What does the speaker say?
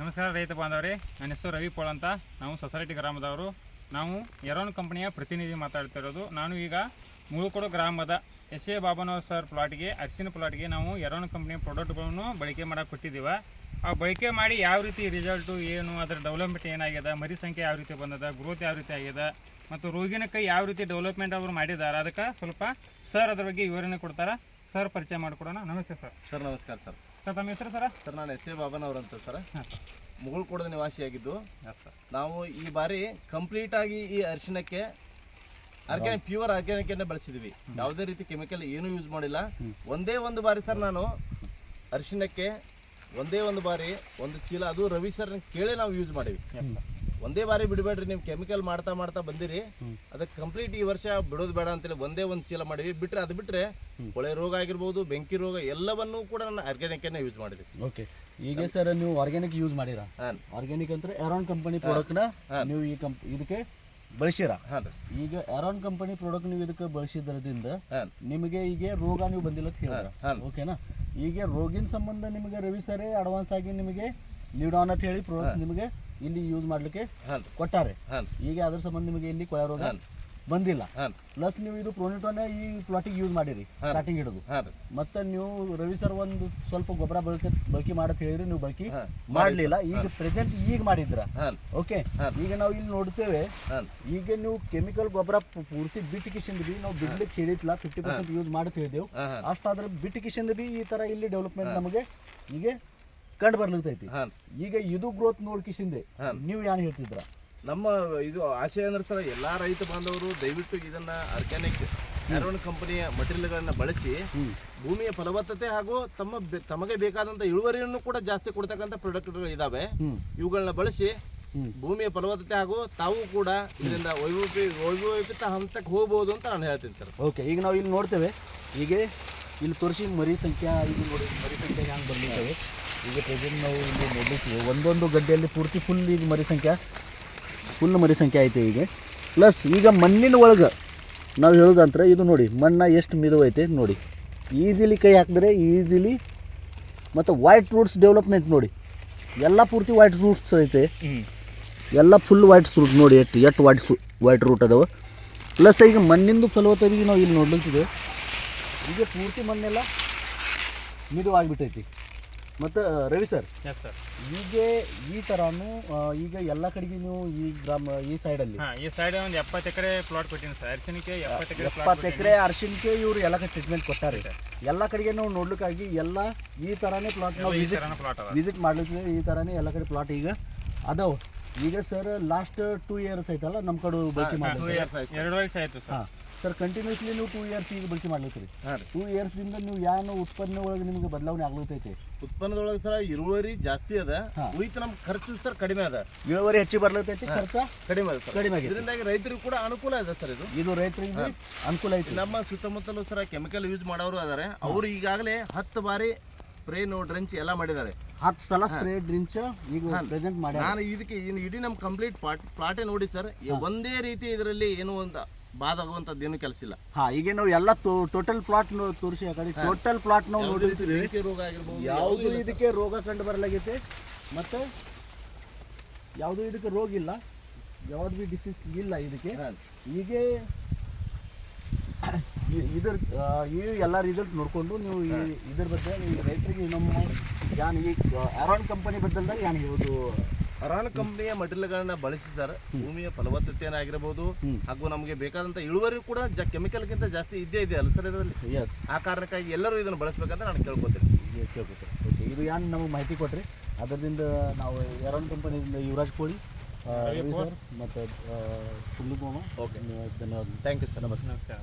ನಮಸ್ಕಾರ ರೈತ ಬಾಂಧವರೇ. ನನ್ನ ಹೆಸರು ರವಿ ಪೋಳ್ ಅಂತ. ನಾವು ಸೊಸೈಟಿ ಗ್ರಾಮದವರು. ನಾವು ಎರೋನ್ ಕಂಪನಿಯ ಪ್ರತಿನಿಧಿ ಮಾತಾಡ್ತಿರೋದು ನಾನು ಈಗ ಮುಳುಕೋಡು ಗ್ರಾಮದ ಎಸ್ ಎ ಬಾಬನವ್ರ ಸರ್ ಪ್ಲಾಟ್ಗೆ, ಅರಿಶಿನ ಪ್ಲಾಟ್ಗೆ ನಾವು ಎರೋನ್ ಕಂಪ್ನಿಯ ಪ್ರಾಡಕ್ಟ್ಗಳನ್ನು ಬಳಕೆ ಮಾಡಕ್ಕೆ ಕೊಟ್ಟಿದ್ದೀವಿ. ಆ ಬಳಕೆ ಮಾಡಿ ಯಾವ ರೀತಿ ರಿಸಲ್ಟು ಏನು, ಅದರ ಡೆವಲಪ್ಮೆಂಟ್ ಏನಾಗಿದೆ, ಮರಿ ಸಂಖ್ಯೆ ಯಾವ ರೀತಿ ಬಂದದ ಗ್ರೋತ್ ಯಾವ ರೀತಿ ಆಗಿದೆ, ಮತ್ತು ರೋಗಿನ ಕೈ ಯಾವ ರೀತಿ ಡೆವಲಪ್ಮೆಂಟ್ ಅವರು ಮಾಡಿದ್ದಾರೆ ಅದಕ್ಕೆ ಸ್ವಲ್ಪ ಸರ್ ಅದ್ರ ಬಗ್ಗೆ ವಿವರಣೆ ಕೊಡ್ತಾರೆ? ಸರ್ ಪರಿಚಯ ಮಾಡಿಕೊಡೋಣ. ನಮಸ್ತೆ ಸರ್. ಸರ್ ನಮಸ್ಕಾರ ಸರ್. ಸರ್ ತಮ್ಮ ಹೆಸರು ಸರ್? ಸರ್ ನಾನು ಎಸ್ ಎ ಬಾಬನವ್ರು ಅವರಂತ ಸರ್ ಮುಗುಳ್ಕೋಡದ ನಿವಾಸಿಯಾಗಿದ್ದು. ನಾವು ಈ ಬಾರಿ ಕಂಪ್ಲೀಟ್ ಆಗಿ ಈ ಅರ್ಶಿನಕ್ಕೆ ಆರ್ಗ್ಯಾನಿಕ್ ಪ್ಯೂರ್ ಆರ್ಗ್ಯಾನಿಕ್ ಅನ್ನ ಬಳಸಿದ್ವಿ. ಯಾವುದೇ ರೀತಿ ಕೆಮಿಕಲ್ ಏನು ಯೂಸ್ ಮಾಡಿಲ್ಲ. ಒಂದೇ ಒಂದು ಬಾರಿ ಸರ್ ನಾನು ಅರ್ಶಿನಕ್ಕೆ ಒಂದೇ ಒಂದು ಬಾರಿ ಒಂದು ಚೀಲ ಅದು ರವಿ ಸರ್ ಕೇಳಿ ನಾವು ಯೂಸ್ ಮಾಡಿವಿ. ಒಂದೇ ಬಾರಿ ಬಿಡಬೇಡ್ರಿ ನೀವು ಕೆಮಿಕಲ್ ಮಾಡ್ತಾ ಮಾಡ್ತಾ ಬಂದಿರಿ. ಅದಕ್ಕೆ ಕಂಪ್ಲೀಟ್ ಈ ವರ್ಷ ಬಿಡೋದು ಬೇಡ ಅಂತೇಳಿ ಒಂದೇ ಒಂದು ಚೀಲ ಮಾಡಿವಿ. ಬಿಟ್ಟರೆ ಅದು ಬಿಟ್ಟರೆ ಕೊಳೆ ರೋಗ ಆಗಿರ್ಬೋದು ಬೆಂಕಿ ರೋಗ ಎಲ್ಲವನ್ನೂ ಕೂಡ ನಾನು ಆರ್ಗ್ಯಾನಿಕ್ ಅನ್ನ ಯೂಸ್ ಮಾಡಿದ್ವಿ ಓಕೆ ಈಗ ಸರ್ ನೀವು ಆರ್ಗ್ಯಾನಿಕ್ ಯೂಸ್ ಮಾಡಿರಾ? ಆರ್ಗ್ಯಾನಿಕ್ ಅಂದ್ರೆ ಎರಾನ್ ಕಂಪನಿ ಪ್ರಾಡಕ್ಟ್ನ ನೀವು ಈ ಕಂಪ್ ಇದಕ್ಕೆ ಬಳಸಿರಾ? ಈಗ ಎರಾನ್ ಕಂಪನಿ ಪ್ರಾಡಕ್ಟ್ ನೀವು ಇದಕ್ಕೆ ಬಳಸಿದ್ರದಿಂದ ನಿಮಗೆ ಈಗ ರೋಗ ನೀವು ಬಂದಿಲ್ಲ ಅಂತ ಹೇಳಿದ್ರ. ಓಕೆನಾ ಈಗ ರೋಗಿನ ಸಂಬಂಧ ನಿಮಗೆ ರವಿ ಸರ್ ಅಡ್ವಾನ್ಸ್ ಆಗಿ ನಿಮಗೆ ಲೀಡಾನ್ ಅಂತ ಹೇಳಿ ಪ್ರಾಡಕ್ಟ್ ನಿಮಗೆ ಇಲ್ಲಿ ಯೂಸ್ ಮಾಡ್ಲಿಕ್ಕೆ ಕೊಟ್ಟಾರೆ. ಈಗ ಅದ್ರ ಸಂಬಂಧ ನಿಮಗೆ ಇಲ್ಲಿ ಕೊಳೆ ರೋಗ ಬಂದಿಲ್ಲ. ಪ್ಲಸ್ ನೀವು ಇದು ಪ್ರೋನಿಟೋನ ಈ ಪ್ಲಾಟಿಗೆ ಯೂಸ್ ಮಾಡಿರಿ ಸ್ಟಾರ್ಟಿಂಗ್ ಹಿಡಿದು. ಮತ್ತೆ ನೀವು ರವಿ ಸರ್ ಒಂದು ಸ್ವಲ್ಪ ಗೊಬ್ಬರ ಬಳಕೆ ಬಳಕೆ ಮಾಡತ್ ಹೇಳಿರಿ ನೀವು ಬಳಕೆ ಮಾಡ್ಲಿಲ್ಲ. ಈಗ ಪ್ರೆಸೆಂಟ್ ಈಗ ಮಾಡಿದ್ರ. ಓಕೆ ಈಗ ನಾವು ಇಲ್ಲಿ ನೋಡ್ತೇವೆ. ಈಗ ನೀವು ಕೆಮಿಕಲ್ ಗೊಬ್ಬರ ಪೂರ್ತಿ ಬಿಟ್ ಕಿಶಿಂದ ಬಿ ನಾವು ಬಿಡ್ಲಿಕ್ಕೆ ಹೇಳಿದ್ಲ ಫಿಫ್ಟಿ ಪರ್ಸೆಂಟ್ ಯೂಸ್ ಮಾಡಿ ಹೇಳಿದೆವು. ಅಷ್ಟಾದ್ರೆ ಬಿಟ್ ಕಿಶಿಂದ ಬಿ ಈ ತರ ಇಲ್ಲಿ ಡೆವಲಪ್ಮೆಂಟ್ ನಮಗೆ ಈಗ ಕಂಡು ಬರ್ಲಿರ್ತೈತಿ. ಹಾಂ ಈಗ ಇದು ಗ್ರೋತ್ ನೋಡ್ಕಿಸಿಂದೆ. ನೀವು ಏನು ಹೇಳ್ತಿದ್ರ? ನಮ್ಮ ಇದು ಆಶಯ ಅಂದ್ರೆ ಸರ್ ಎಲ್ಲ ರೈತ ಬಾಂಧವರು ದಯವಿಟ್ಟು ಇದನ್ನ ಆರ್ಗ್ಯಾನಿಕ್ ಕ್ಯಾರೋನ್ ಕಂಪನಿಯ ಮಟೀರಿಯಲ್ಗಳನ್ನ ಬಳಸಿ ಭೂಮಿಯ ಫಲವತ್ತತೆ ಹಾಗೂ ತಮ್ಮ ತಮಗೆ ಬೇಕಾದಂತ ಇಳುವರಿಯನ್ನು ಕೂಡ ಜಾಸ್ತಿ ಕೊಡ್ತಕ್ಕಂಥ ಪ್ರಾಡಕ್ಟ್ಗಳು ಇದಾವೆ. ಇವುಗಳನ್ನ ಬಳಸಿ ಭೂಮಿಯ ಫಲವತ್ತತೆ ಹಾಗೂ ತಾವು ಕೂಡ ಇದರಿಂದ ವೈಭವಿ ವೈಭವಿತ ಹಂತಕ್ಕೆ ಹೋಗ್ಬೋದು ಅಂತ ನಾನು ಹೇಳ್ತೀನಿ ಸರ್. ಓಕೆ ಈಗ ನಾವು ಇಲ್ಲಿ ನೋಡ್ತೇವೆ. ಈಗ ಇಲ್ಲಿ ತೋರಿಸಿ ಮರಿ ಸಂಖ್ಯೆ ಇದು ನೋಡಿ ಮರಿ ಸಂಖ್ಯೆ ಹ್ಯಾಂಗೆ ಬರ್ಲಿರ್ತವೆ ಈಗ ಪ್ರೆಸೆಂಟ್ ನಾವು ಇಲ್ಲಿ ನೋಡ್ಲಿಕ್ಕೆ ಒಂದೊಂದು ಗಡ್ಡೆಯಲ್ಲಿ ಪೂರ್ತಿ ಫುಲ್ ಈಗ ಮರಿ ಸಂಖ್ಯೆ ಫುಲ್ ಮರಿ ಸಂಖ್ಯೆ ಐತೆ ಈಗ ಪ್ಲಸ್ ಈಗ ಮಣ್ಣಿನ ಒಳಗೆ ನಾವು ಹೇಳೋದಂದ್ರೆ ಇದು ನೋಡಿ ಮಣ್ಣ ಎಷ್ಟು ಮಿದುವೈತೆ ಐತೆ ನೋಡಿ. ಈಸಿಲಿ ಕೈ ಹಾಕಿದ್ರೆ ಈಸಿಲಿ ಮತ್ತು ವೈಟ್ ರೂಟ್ಸ್ ಡೆವಲಪ್ಮೆಂಟ್ ನೋಡಿ. ಎಲ್ಲ ಪೂರ್ತಿ ವೈಟ್ ರೂಟ್ಸ್ ಐತೆ. ಎಲ್ಲ ಫುಲ್ ವೈಟ್ ರೂಟ್ ನೋಡಿ ಎಷ್ಟು ಎಷ್ಟು ವೈಟ್ ವೈಟ್ ರೂಟ್ ಅದಾವೆ. ಪ್ಲಸ್ ಈಗ ಮಣ್ಣಿಂದು ಫಲವತ್ತತೆಗೆ ನಾವು ಇಲ್ಲಿ ನೋಡ್ಲಿಕ್ಕಿದೆ ಈಗ ಪೂರ್ತಿ ಮಣ್ಣೆಲ್ಲ ಮಿದುವಾಗಿಬಿಟ್ಟೈತಿ. ಮತ್ತು ರವಿ ಸರ್. ಎಸ್ ಸರ್ ಈಗ ಈ ಥರನೂ ಈಗ ಎಲ್ಲ ಕಡೆಗೆ ನೀವು ಈ ಗ್ರಾಮ ಈ ಸೈಡಲ್ಲಿ ಹಾಂ ಈ ಸೈಡ್ ಒಂದು ಎಪ್ಪತ್ತು ಎಕರೆ ಪ್ಲಾಟ್ ಕೊಟ್ಟಿನಿ ಸರ್ ಅರಿಶಿನಕ್ಕೆ ಎಪ್ಪತ್ತು ಎಕರೆ ಎಪ್ಪತ್ತು ಎಕರೆ ಅರ್ಶಿನ್ಗೆ ಇವರು ಎಲ್ಲ ಕಡೆ ಟ್ರೀಟ್ಮೆಂಟ್ ಕೊಟ್ಟಾರೆ. ಎಲ್ಲ ಕಡೆಗೆ ನಾವು ನೋಡ್ಲಿಕ್ಕಾಗಿ ಎಲ್ಲ ಈ ಥರನೇ ಪ್ಲಾಟ್ ನಾವು ವಿಸಿಟ್ ವಿಸಿಟ್ ಮಾಡ್ಲಿಕ್ಕೆ ಈ ಥರನೇ ಎಲ್ಲ ಕಡೆ ಪ್ಲಾಟ್ ಈಗ ಅದಾವ. ಈಗ ಸರ್ ಲಾಸ್ಟ್ ಟೂ ಇಯರ್ಸ್ ಐತಲ್ಲ ನಮ್ಮ ಕಡೆ ಬಳಕೆ ಟೂ ಮಾಡ್ಲಿಕ್ಕೆ? ಇಯರ್ಸ್ ಆಯ್ತು. ಎರಡು ವಯಸ್ಸು ಆಯ್ತು ಸರ್. ಹಾಂ ಸರ್ ಕಂಟಿನ್ಯೂಸ್ಲಿ ನೀವು ಟೂ ಇಯರ್ಸ್ ಈಗ ಬಳಕೆ ಮಾಡ್ಲತ್ತೀರಿ ಹಾಂ ರೀ. ಟೂ ಇಯರ್ಸ್ದಿಂದ ನೀವು ಯಾವ ಉತ್ಪನ್ನ ಒಳಗೆ ನಿಮಗೆ ಬದಲಾವಣೆ ಆಗ್ಲತ್ತೈತಿ ಉತ್ಪನ್ನದೊಳಗೆ ಸರ್ ಇಳುವರಿ ಜಾಸ್ತಿ ಅದ. ಹಾ. ಉಳಿತು ನಮ್ಮ ಖರ್ಚು ಸರ್ ಕಡಿಮೆ ಅದ. ಇಳುವರಿ ಹೆಚ್ಚು ಬರ್ಲತ್ತೈತಿ ಖರ್ಚ ಕಡಿಮೆ ಅದ ಸರ್. ಕಡಿಮೆ ಆಗೈತಿ ಇದರಿಂದಾಗಿ ರೈತರಿಗೂ ಕೂಡ ಅನುಕೂಲ ಇದೆ ಸರ್ ಇದು. ಇದು ರೈತರಿಗೆ ಅನುಕೂಲ ಐತಿ. ನಮ್ಮ ಸುತ್ತಮುತ್ತಲು ಸರ ಕೆಮಿಕಲ್ ಯೂಸ್ ಮಾಡೋರು ಅದಾರೆ ಅವರು ಈಗಾಗಲೇ ಹತ್ತು ಬಾರಿ ಸ್ಪ್ರೇ ನೋ ಡ್ರೆಂಚ್ ಎಲ್ಲ ಮಾಡಿದ್ದಾರೆ. ಹತ್ತು ಸಲ ಸ್ಪ್ರೇ ಡ್ರಿಂಚ್ ಈಗ ಪ್ರೆಸೆಂಟ್ ಮಾಡಿ ನಾನು ಇದಕ್ಕೆ ಇನ್ನು ಇಡೀ ನಮ್ಮ ಕಂಪ್ಲೀಟ್ ಪ್ಲಾಟ್ ಪ್ಲಾಟೇ ನೋಡಿ ಸರ್ ಒಂದೇ ರೀತಿ ಇದರಲ್ಲಿ ಏನು ಅಂತ ಬಾದ್ ಆಗುವಂಥದ್ದು ಏನು ಕೆಲಸ ಇಲ್ಲ. ಹಾ ಈಗ ನಾವು ಎಲ್ಲ ಟೋಟಲ್ ಪ್ಲಾಟ್ ತೋರಿಸಿ ಆ ಕಡೆ. ಟೋಟಲ್ ಪ್ಲಾಟ್ ನಾವು ನೋಡಿರ್ತೀವಿ. ರೋಗ ಆಗಿರ್ಬೋದು ಯಾವುದು ಇದಕ್ಕೆ ರೋಗ ಕಂಡು ಬರಲಾಗೈತೆ ಮತ್ತು ಯಾವುದು ಇದಕ್ಕೆ ರೋಗ ಇಲ್ಲ ಯಾವ್ದು ಬಿ ಡಿಸೀಸ್ ಇಲ್ಲ ಇದಕ್ಕೆ. ಹಾ. ಇದ್ರ ಈ ಎಲ್ಲ ರಿಸಲ್ಟ್ ನೋಡಿಕೊಂಡು ನೀವು ಈ- ಇದ್ರ ಬಗ್ಗೆ ನೀವು ರೈತರಿಗೆ ನಮ್ಮ ಯಾನ್ ಈ ಅರಾನ್ ಕಂಪನಿ ಬದ್ದಲ್ದಾಗ ಯಾನ್ ಹೇಳೋದು ಅರಾನ್ ಕಂಪನಿಯ ಮಟೀರಿಯಲ್ಗಳನ್ನ ಬಳಸಿ ಸರ್ ಭೂಮಿಯ ಫಲವತ್ತತೆಯನ್ನು ಆಗಿರಬಹುದು ಹಾಗೂ ನಮಗೆ ಬೇಕಾದಂಥ ಇಳುವರಿ ಕೂಡ ಜ ಕೆಮಿಕಲ್ಗಿಂತ ಜಾಸ್ತಿ ಇದ್ದೇ ಇದೆ ಅಲ್ಲ ಸರ್ ಇದರಲ್ಲಿ? ಎಸ್ ಆ ಕಾರಣಕ್ಕಾಗಿ ಎಲ್ಲರೂ ಇದನ್ನು ಬಳಸಬೇಕಂತ ನಾನು ಕೇಳ್ಕೊತೀನಿ. ಕೇಳ್ಕೊತೇನೆ. ಓಕೆ ಇದು ಯಾನ್ ನಮಗೆ ಮಾಹಿತಿ ಕೊಟ್ರಿ. ಅದರಿಂದ ನಾವು ಅರಾನ್ ಕಂಪನಿಯಿಂದ ಯುವರಾಜ್ ಕೋಳಿ ಮತ್ತೆ ರವಿ ಸರ್. ಮತ್ತು ಮಾಮ ಓಕೆ ಧನ್ಯವಾದ. ಥ್ಯಾಂಕ್ ಯು ಸರ್ ನಮಸ್ಕಾರ.